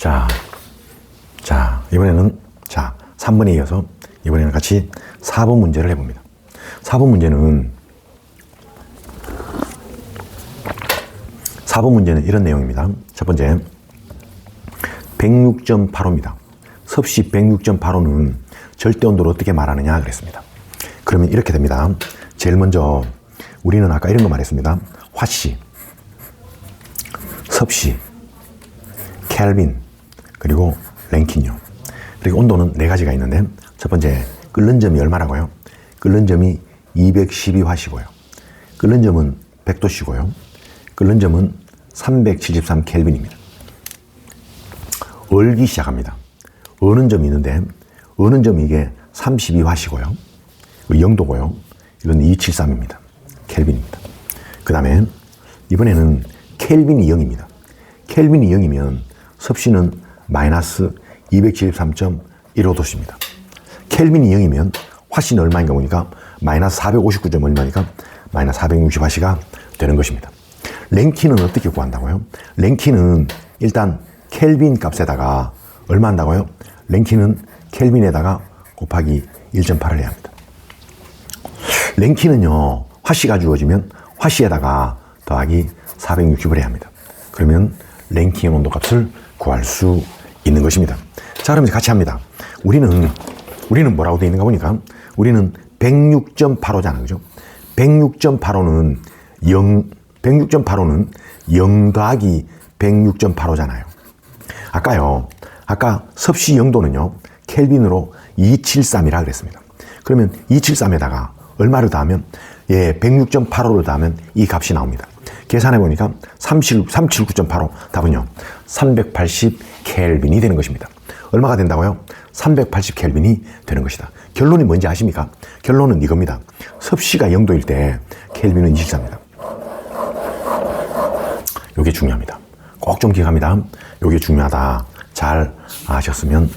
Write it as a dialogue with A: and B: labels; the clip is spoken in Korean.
A: 자, 자, 이번에는 자, 3번에 이어서 이번에는 같이 4번 문제를 해봅니다. 4번 문제는 4번 문제는 이런 내용입니다. 첫 번째, 106.85입니다. 섭씨 106.85는 절대 온도를 어떻게 말하느냐 그랬습니다. 그러면 이렇게 됩니다. 제일 먼저 우리는 아까 이런 거 말했습니다. 화씨, 섭씨, 켈빈, 그리고 랭킨요. 그리고 온도는 네 가지가 있는데 첫 번째 끓는 점이 얼마라고요? 끓는 점이 212화시고요. 끓는 점은 100도씨고요. 끓는 점은 373 켈빈입니다. 얼기 시작합니다. 어는 점이 있는데 어는 점이 이게 32화시고요. 0도고요. 이건 273입니다. 켈빈입니다. 그 다음에 이번에는 켈빈이 0입니다. 켈빈이 0이면 섭씨는 마이너스 273.15도씨입니다. 켈빈이 0이면 화씨는 얼마인가 보니까 마이너스 459점 얼마니까 마이너스 460화씨가 되는 것입니다. 랭키는 어떻게 구한다고요? 랭키는 일단 켈빈 값에다가 얼마 한다고요? 랭키는 켈빈에다가 곱하기 1.8을 해야 합니다. 랭키는요, 화씨가 주어지면 화씨에다가 더하기 460을 해야 합니다. 그러면 랭킹의 온도 값을 구할 수 있는 것입니다. 자, 그럼 이제 같이 합니다. 우리는, 우리는 뭐라고 되어 있는가 보니까 우리는 106.85잖아요. 그죠? 106.85는 0, 106.85는 0 더하기 106.85잖아요. 아까요, 아까 섭씨 0도는요, 켈빈으로 273이라 그랬습니다. 그러면 273에다가 얼마를 더하면, 예, 106.85를 더하면 이 값이 나옵니다. 계산해 보니까 37, 379.85 답은요, 380 켈빈이 되는 것입니다. 얼마가 된다고요? 380 켈빈이 되는 것이다. 결론이 뭔지 아십니까? 결론은 이겁니다. 섭씨가 0도일 때 켈빈은 24입니다. 요게 중요합니다. 꼭 좀 기억합니다. 요게 중요하다. 잘 아셨으면